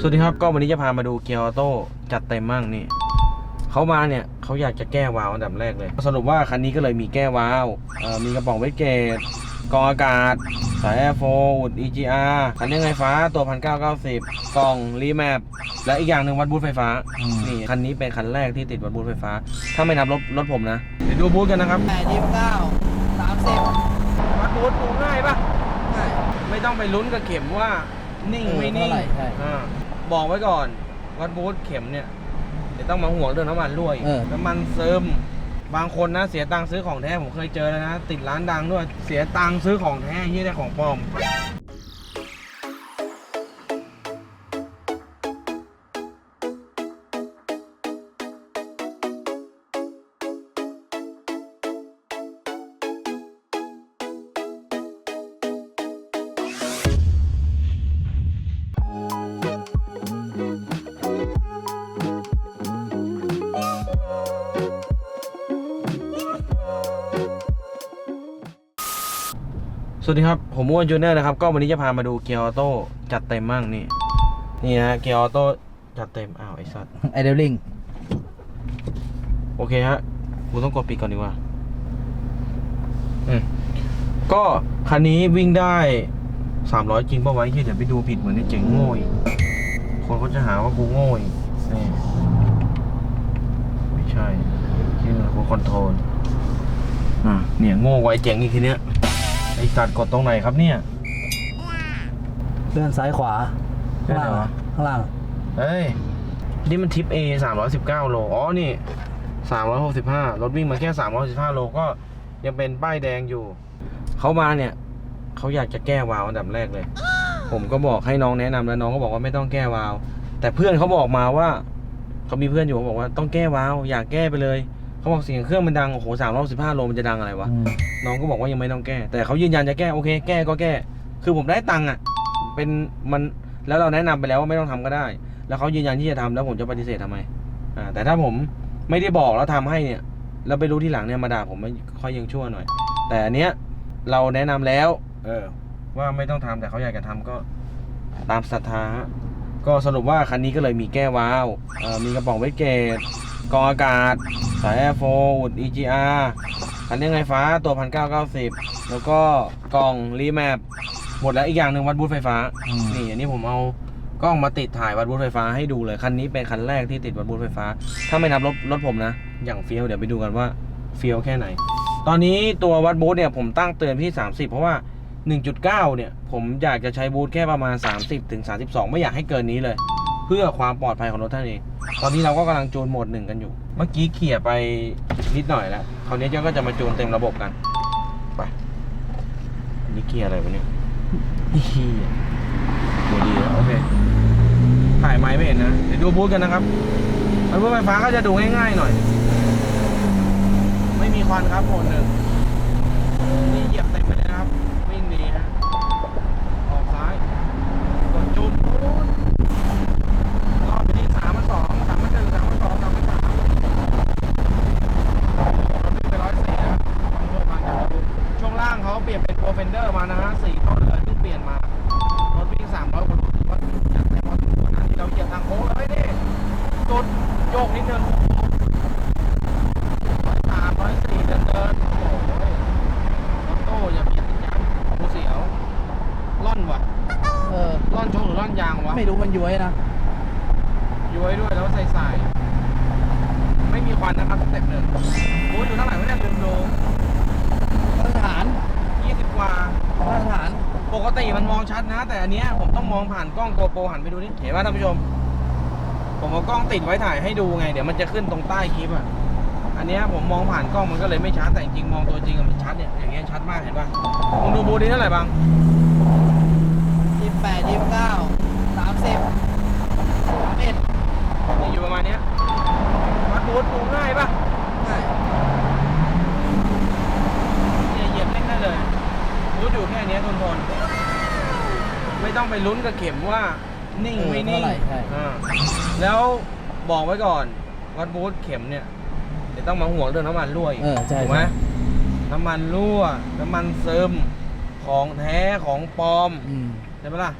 สวัสดีครับก็วันนี้จะพามาดูเกียร์ออโต้จัดเต็มมั่งนี่เขามาเนี่ยเขาอยากจะแก้วาล์วอันดับแรกเลย สรุปว่าคันนี้ก็เลยมีแก้วาล์วเอ่อมีกระป๋องเวทเกตกรองอากาศ สายแอร์โฟอุด EGR คันเร่งไฟฟ้าตัว 1990 กล่องรีแมปและอีกอย่างหนึ่งวัดบูทไฟฟ้าอืมนี่ คันนี้เป็นคันแรกที่ติดวัดบูทไฟฟ้า ถ้าไม่นับรถรถผมนะ เดี๋ยวดูบูทกันนะครับแปดยี่สิบเก้าสามสิบวัดบูทดูง่ายปะใช่ไม่ต้องไปลุ้นกับเข็มว่า นิ่งเออไม่นิ่งเท่าไหร่ใช่ อ่าบอกไว้ก่อน วัดบูธเข็มเนี่ยเดี๋ยวต้องมาห่วงเรื่องน้ำมันรั่วอีกเออ น้ำมันซึมบางคนนะเสียตังค์ซื้อของแท้ผมเคยเจอแล้วนะ ติดร้านดังด้วยเสียตังค์ซื้อของแท้ยี่ได้ของปลอม วัสดีครับ ผมอ้วนจูเนอร์นะครับ ก็วันนี้จะพามาดูเกียร์ออโต้จัดเต็มมั่งนี่ นี่นะเกียร์ออโต้จัดเต็ม อ้าวไอ้สัตว์ไอเดลลิงโอเคฮะ กูต้องกดปิดก่อนดีกว่า อืม ก็คันนี้วิ่งได้สามร้อยจริงป่ะไวะไอ้เหี้ยเดี๋ยวไปดูผิดเหมือนไอ้เจ๋งโง่อีกคนก็จะหาว่ากูโง่อีกนี่ไม่ใช่ชื่อกูคอนโทรล อะเนี่ยโง่ไวเจ๋งอีกทีเนี้ย ไอสัตว์กดตรงไหนครับเนี่ย เลื่อนซ้ายขวาเลื่ข้างอนไหนล่างวะ ข้างล่างเฮ้ย นี่มันทิป A 319 โล อ๋อ นี่ 365 รถวิ่งมาแค่ 315 โล ก็ยังเป็นป้ายแดงอยู่ เขามาเนี่ย เขาอยากจะแก้วาล์วอันดับแรกเลย ผมก็บอกให้น้องแนะนำแล้วน้องก็บอกว่าไม่ต้องแก้วาล์วแต่เพื่อนเขาบอกมาว่า เขามีเพื่อนอยู่เขาบอกว่าต้องแก้วาล์วอยากแก้ไปเลย เขาบอกเสียงเครื่องมันดังโอ้โห315โลมันจะดังอะไรวะอืมน้องก็บอกว่ายังไม่ต้องแก้ แต่เขายืนยันจะแก้โอเค แก้ก็แก้ คือผมได้ตังค์อะเป็นมันแล้วเราแนะนำไปแล้วว่าไม่ต้องทำก็ได้ แล้วเขายืนยันที่จะทำแล้วผมจะปฏิเสธทำไมอ่าแต่ถ้าผมไม่ได้บอกแล้วทำให้เนี่ยแล้วไปรู้ทีหลังเนี่ยมาด่าผมไม่ค่อยยังชั่วหน่อย แต่อันเนี้ยเราแนะนำแล้ว เออ ว่าไม่ต้องทำแต่เขาอยากจะทำก็ตามศรัทธาฮะก็สรุปว่าคันนี้ก็เลยมีแก้วาล์วเอ่อมีกระป๋องเวทเกต กรองอากาศ สายแอร์โฟอุด EGR คันเร่งไฟฟ้าตัว 1990 แล้วก็กล่องรีแมปหมดแล้วอีกอย่างหนึ่งวัดบูทไฟฟ้า อืม นี่อันนี้ผมเอากล้องมาติดถ่ายวัดบูทไฟฟ้าให้ดูเลย คันนี้เป็นคันแรกที่ติดวัดบูทไฟฟ้า ถ้าไม่นับรถรถผมนะ อย่างเฟี้ยวเดี๋ยวไปดูกันว่าเฟี้ยวแค่ไหน ตอนนี้ตัววัดบูทเนี่ยผมตั้งเตือนที่ 30 เพราะว่า 1.9 เนี่ย ผมอยากจะใช้บูทแค่ประมาณ 30ถึง32 ไม่อยากให้เกินนี้เลยเพื่อความปลอดภัยของรถท่านเองตอนนี้เราก็กำลังจูนโหมดหนึ่งกันอยู่ เมื่อกี้เขี่ยไปนิดหน่อยแล้วคราวนี้เจ้าก็จะมาจูนเต็มระบบกันไปนี่เกียร์อะไรวะเนี่ยนี่เฮียโหดีแล้วโอเคถ่ายไม้ไม่เห็นนะเดี๋ยวดูบูธกันนะครับรถบูธไฟฟ้าก็จะดูง่ายๆหน่อย ไม่มีควันครับโหมดหนึ่งนี่เหยียบ ไม่รู้มันย้วยนะย้วยด้วยแล้วใส่ใส่ไม่มีควันนะครับสเต็ปหนึ่งบูธอยู่เท่าไหร่วะเนี่ยลืมดูมาตรฐาน20กว่ามาตรฐาน ปกติมันมองชัดนะ แต่อันเนี้ยผมต้องมองผ่านกล้องโกโปรหันไปดูนี่เห็นป่ะท่านผู้ชม ผมเอากล้องติดไว้ถ่ายให้ดูไง เดี๋ยวมันจะขึ้นตรงใต้คลิปอะอันเนี้ยผมมองผ่านกล้องมันก็เลยไม่ชัดแต่จริงๆมองตัวจริงอะมันชัดเนี่ยอย่างเงี้ยชัดมากเห็นป่ะมึงดูบูธนี้เท่าไหร่บ้างยี่สิบแปดยี่สิบเก้า สามสิบสามเอ็ดนี่อยู่ประมาณเนี้ยวัดบูธดูง่ายป่ะใช่เนี่ยเหยียบเล่นได้เลยบูธอยู่แค่เนี้ยทนทนๆไม่ต้องไปลุ้นกับเข็มว่านิ่งเออไม่นิ่งเท่าไหร่ใช่ อ่าแล้วบอกไว้ก่อนวัดบูธเข็มเนี่ยเดี๋ยวต้องมาห่วงเรื่องน้ำมันรั่วอีกเออใช่ถูกไหมใช่ น้ำมันรั่ว น้ำมันซึมของแท้ของปลอม อืม ใช่ไหมล่ะ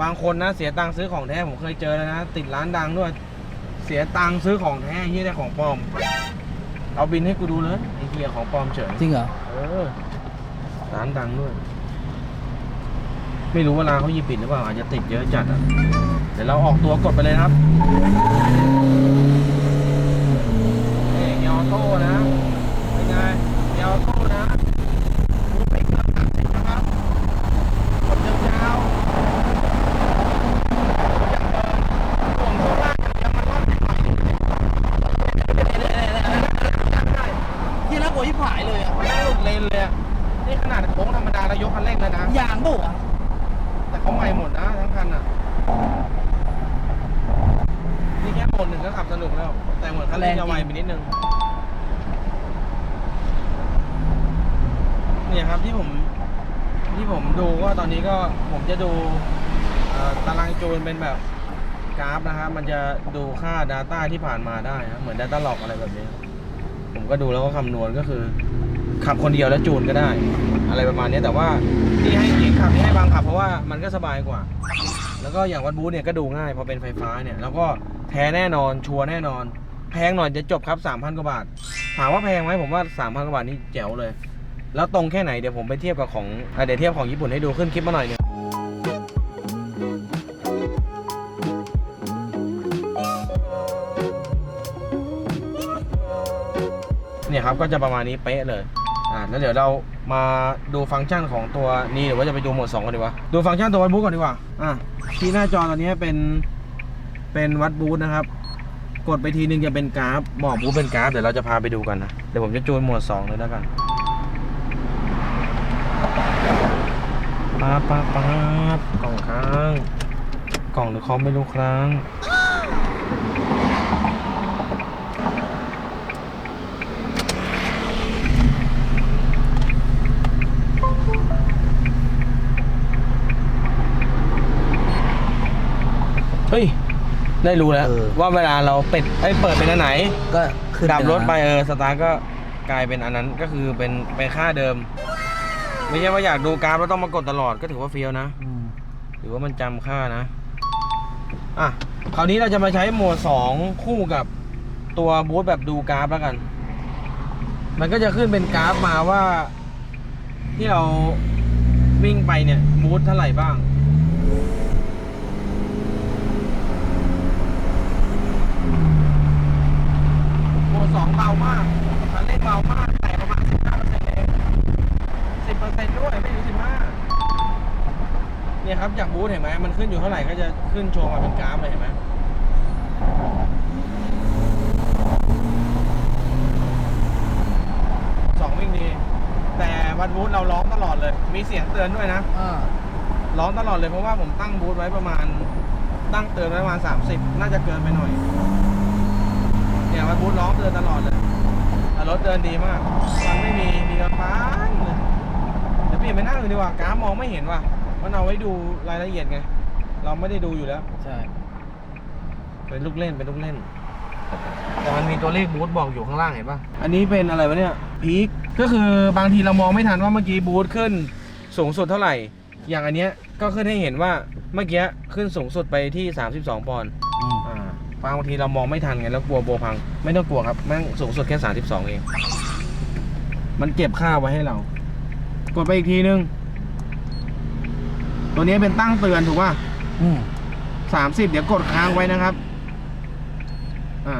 บางคนนะเสียตังค์ซื้อของแท้ผมเคยเจอแล้วนะ ติดร้านดังด้วย เสียตังค์ซื้อของแท้ยี่ได้ของปลอม เอาบินให้กูดูเลยไอ้เหี้ยของปลอมเฉยจริงเหรอ เออร้านดังด้วย ไม่รู้ว่าร้านเขาหยิบปิดหรือเปล่าอาจจะติดเยอะจัดอะเดี๋ยวเราออกตัวกดไปเลยนะครับนี่เกียร์ออโต้นะ เป็นไงเกียร์ออโต้นะรู้ไปเกือบสามสิบนะครับกดยาวๆอย่างเดินห่วงข้างล่างอย่างเดียวมันรอดไปหน่อยนึงได้ ที่น่ากลัวที่ผายเลยอะ ไม่หลุดเลนเลยอะนี่ ขนาดโค้งธรรมดาแล้วยกคันเร่งแล้วนะ ยางบุกอะแต่เขาใหม่หมดนะทั้งคันอะ นี่แค่โหมดหนึ่งก็ขับสนุกแล้ว แต่เหมือนคันเร่งจะไวไปนิดนึง เนี่ยครับที่ผมที่ผมดูว่าตอนนี้ก็ผมจะดูเอ่อตารางจูนเป็นแบบกราฟนะครับมันจะดูค่า Data ที่ผ่านมาได้นะเหมือน Data log อะไรแบบนี้ ผมก็ดูแล้วก็คำนวณก็คือ ขับคนเดียวแล้วจูนก็ได้ อะไรประมาณนี้แต่ว่าที่ให้หญิงขับที่ให้บางขับเพราะว่ามันก็สบายกว่า แล้วก็อย่างวัดบูธเนี่ยก็ดูง่ายพอเป็นไฟฟ้าเนี่ยแล้วก็แท้แน่นอนชัวร์แน่นอน แพงหน่อยจะจบครับ3,000กว่าบาท ถามว่าแพงไหมผมว่า3,000กว่าบาทนี่แจ๋วเลย แล้วตรงแค่ไหนเดี๋ยวผมไปเทียบกับของอะเดี๋ยวเทียบของญี่ปุ่นให้ดูขึ้นคลิปมาหน่อยนึงเนี่ยครับก็จะประมาณนี้เป๊ะเลย อ่าแล้วเดี๋ยวเรามาดูฟังก์ชันของตัวนี้หรือว่าจะไปดูโหมด2กันดีกว่าดูฟังก์ชันตัววัดบูธก่อนดีกว่าอะที่หน้าจอตอนนี้เป็นเป็นวัดบูธนะครับ กดไปทีนึงจะเป็นกราฟบอกบูธเป็นกราฟเดี๋ยวเราจะพาไปดูกันนะเดี๋ยวผมจะจูนโหมด2เลยแล้วกันป๊าป๊าป๊ากล่องค้าง กล่องหรือคอมไม่รู้ครั้ง ได้รู้แล้ว เออ ว่าเวลาเราเป็ดไอ้ยเปิดเป็นอันไหนก็ขึ้นดับรถไปนะเออสตาร์ทก็กลายเป็นอันนั้นก็คือเป็นเป็นค่าเดิม ไม่ใช่ว่าอยากดูกราฟแล้วต้องมากดตลอดก็ถือว่าเฟี้ยวนะ อืมหรือว่ามันจำค่านะ อะ คราวนี้เราจะมาใช้โหมด2คู่กับตัวบูธแบบดูกราฟแล้วกัน มันก็จะขึ้นเป็นกราฟมาว่า ที่เราวิ่งไปเนี่ยบูธเท่าไหร่บ้าง โหมดสอง เบามากคันเร่งเบามากแต่ประมาณ 15%เอง10%ด้วยไม่ถึง15เนี่ยครับจากบูธเห็นไหมมันขึ้นอยู่เท่าไหร่ก็จะขึ้นโชว์มาเป็นกราฟเลยเห็นไหมสองวิ่งดี แต่วันบูธเราร้องตลอดเลย มีเสียงเตือนด้วยนะอ่าร้องตลอดเลยเพราะว่าผมตั้งบูธไว้ประมาณตั้งเตือนไว้ประมาณ 30 น่าจะเกินไปหน่อย เนี่ยวันบูธร้องเตือนตลอดเลยแต่รถเดินดีมากฟังไม่มีมีกระปังเลยเดี๋ยวเปลี่ยนไปนั่งเลยดีกว่ากราฟมองไม่เห็นว่ะ มันเอาไว้ดูรายละเอียดไง เราไม่ได้ดูอยู่แล้ว ใช่ เป็นลูกเล่นเป็นลูกเล่น แต่มันมีตัวเลขบูธบอกอยู่ข้างล่างเห็นปะอันนี้เป็นอะไรวะเนี่ยพีคก็คือบางทีเรามองไม่ทันว่าเมื่อกี้บูธขึ้นสูงสุดเท่าไหร่ อย่างอันเนี้ยก็ขึ้นให้เห็นว่าเมื่อกี้ขึ้นสูงสุดไปที่ 32 ปอนด์อืมอ่า บางทีเรามองไม่ทันไงแล้วกลัวโบวพัง ไม่ต้องกลัวครับแม่งสูงสุดแค่ 32 เอง มันเก็บค่าไว้ให้เรา กดไปอีกทีนึง ตัวนี้เป็นตั้งเตือนถูกป่ะอืมสามสิบเดี๋ยวกดค้างไว้นะครับ อ่า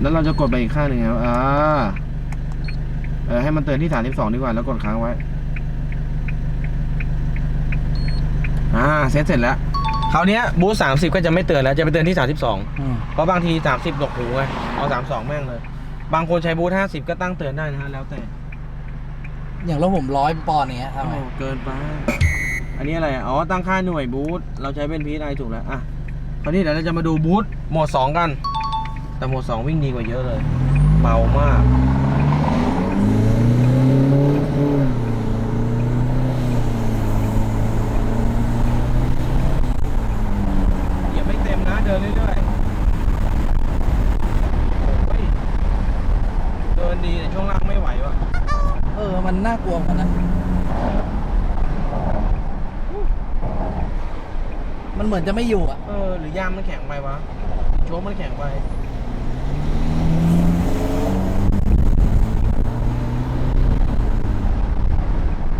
แล้วเราจะกดไปอีกข้างหนึ่งครับอ่าเออให้มันเตือนที่สามสิบสองดีกว่า แล้วกดค้างไว้ อ่าเซตเสร็จแล้วคราวเนี้ยบูธสามสิบก็จะไม่เตือนแล้วจะไปเตือนที่สามสิบสองอืมเพราะบางทีสามสิบหลกหูไงเอาสามสองแม่งเลย บางคนใช้บูธห้าสิบก็ตั้งเตือนได้นะฮะแล้วแต่อย่างรถผมร้อยปอนด์อย่างเงี้ยทำไมโอ้เกินไป อันนี้อะไรอะอ๋อตั้งค่าหน่วยบูธเราใช้เป็นพีไอถูกแล้วอะคราวนี้เดี๋ยวเราจะมาดูบูธโหมด2กัน แต่โหมด2วิ่งดีกว่าเยอะเลยเบามาก อย่าไม่เต็มนะ เดินเรื่อยๆโอ้ยเดินดีแต่ช่วงล่างไม่ไหวว่ะเออมันน่ากลัวเหมือนกันนะ มันเหมือนจะไม่อยู่อะ เออ หรือยางมันแข็งไปวะ โชว์มันแข็งไป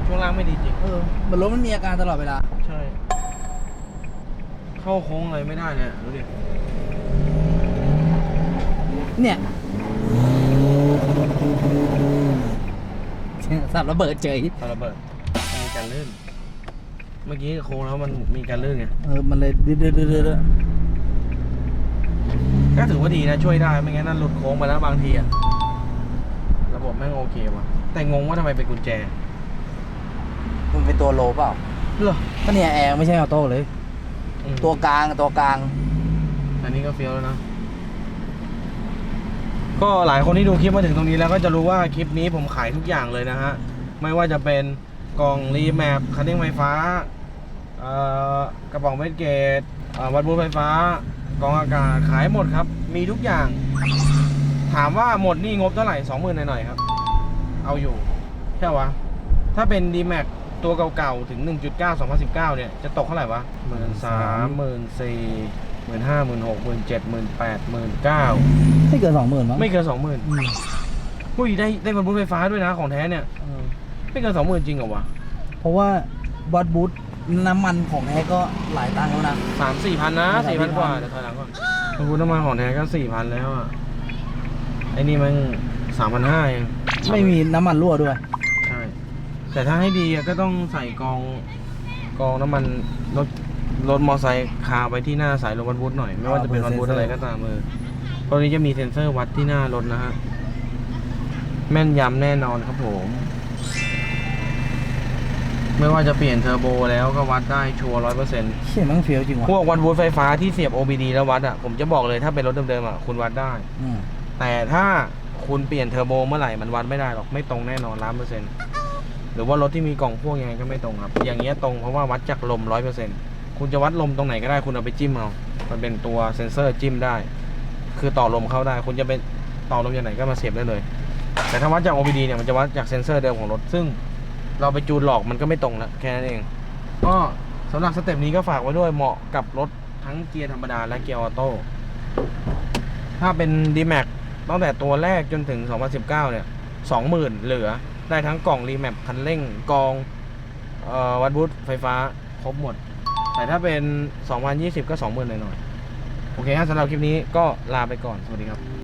ช่วงล่างไม่ดีจริง เออเหมือนรถมันมีอาการตลอดเวลา ใช่ เข้าโค้งอะไรไม่ได้เนี่ยดูดิ เนี่ย สับระเบิดเฉยตอนระเบิดมันมีการลื่น เมื่อกี้โค้งแล้วมันมีการลื่นไง เออมันเลยดื้อดื้อดื้อดื้อก็ถือว่าดีนะช่วยได้ไม่งั้นนั่นหลุดโค้งไปแล้วบางทีอะระบบแม่งโอเคว่ะ แต่งงว่าทำไมเป็นกุญแจมันเป็นตัวโลเปล่าเหรอก็เนี่ยแอร์ไม่ใช่ออโต้เลย อืมตัวกลางตัวกลางอันนี้ก็เฟี้ยวแล้วนะ ก็หลายคนที่ดูคลิปมาถึงตรงนี้แล้วก็จะรู้ว่าคลิปนี้ผมขายทุกอย่างเลยนะฮะ ไม่ว่าจะเป็นกล่องรีแมปคันเร่งไฟฟ้ากระป๋องเวทเกตวัดบูไฟฟ้ากล่องอากาศขายหมดครับ มีทุกอย่าง ถามว่าหมดนี่งบเท่าไหร่สองหมื่นหน่อยๆครับ เอาอยู่ใช่วะ ถ้าเป็น d m a x ตัวเก่าๆ ถึง 1.9 2019 เนี่ย จะตกเท่าไหร่วะหมื่นสามหมื่นสี่ หมื่นห้าหมื่นหกหมื่นเจ็ดหมื่นแปดหมื่นเก้าไม่เกินสองหมื่นมั้งไม่เกินสองหมื่นอืมอุ้ยได้ได้บรรทุกไฟฟ้าด้วยนะของแท้เนี่ยเออไม่เกินสองหมื่นจริงเหรอวะเพราะว่าวัดบูธน้ำมันของแท้ก็หลายตังค์แล้วนะ สามสี่พันนะสามสี่สี่พัพันนกว่าเดี๋ยวถอยหลังก่อนบรรทุกน้ำมันของแท้ก็สี่พันแล้วอะไอ้นี่มันสามพันห้าเองไม่มีน้ำมันรั่วด้วย ใช่ แต่ถ้าให้ดีอะก็ต้องใส่กองกองน้ำมันรถ รถมอไซค์คาไปที่หน้าสายรถวันบูธหน่อย ไม่ว่าจะเป็นเอาวันเบอร์บูธอะไรเซ็นเซอร์ก็ตามเออตอนนี้จะมีเซ็นเซอร์วัดที่หน้ารถนะฮะ แม่นยำแน่นอนครับผม ไม่ว่าจะเปลี่ยนเทอร์โบแล้วก็วัดได้ชัวร์ร้อยเปอร์เซ็นต์เชี่ยมันเฟี้ยวจริงวะพวกวันบูธไฟฟ้าที่เสียบ OBD แล้ววัดอะ ผมจะบอกเลยถ้าเป็นรถเดิมๆอะคุณวัดได้ อืมแต่ถ้าคุณเปลี่ยนเทอร์โบเมื่อไหร่มันวัดไม่ได้หรอกไม่ตรงแน่นอนล้านเปอร์เซ็นต์หรือว่ารถที่มีกล่องพ่วงยังไงก็ไม่ตรงครับ อย่างเงี้ยตรงเพราะว่าวัดจากลมร้อยเปอร์เซ็นต์ คุณจะวัดลมตรงไหนก็ได้คุณเอาไปจิ้มเอา มันเป็นตัวเซ็นเซอร์จิ้มได้ คือต่อลมเข้าได้ คุณจะไปต่อลมอย่างไหนก็มาเสียบได้เลย แต่ถ้าวัดจาก OBD เนี่ยมันจะวัดจากเซ็นเซอร์เดิมของรถ ซึ่งเราไปจูนหลอกมันก็ไม่ตรงล้วแค่นั้นเอง ก็สำหรับสเต็ปนี้ก็ฝากไว้ด้วยเหมาะกับรถทั้งเกียร์ธรรมดาและเกียร์ออโต้ ถ้าเป็น d m a x ตั้งแต่ตัวแรกจนถึง 2019 เนี่ย 20,000 เหลือ ได้ทั้งกล่องรีแมปคันเร่งกองออวัดบูธไฟฟ้า ครบหมด แต่ถ้าเป็น 2020 ก็ 20,000หน่อยๆโอเคฮะสำหรับคลิปนี้ก็ลาไปก่อน สวัสดีครับ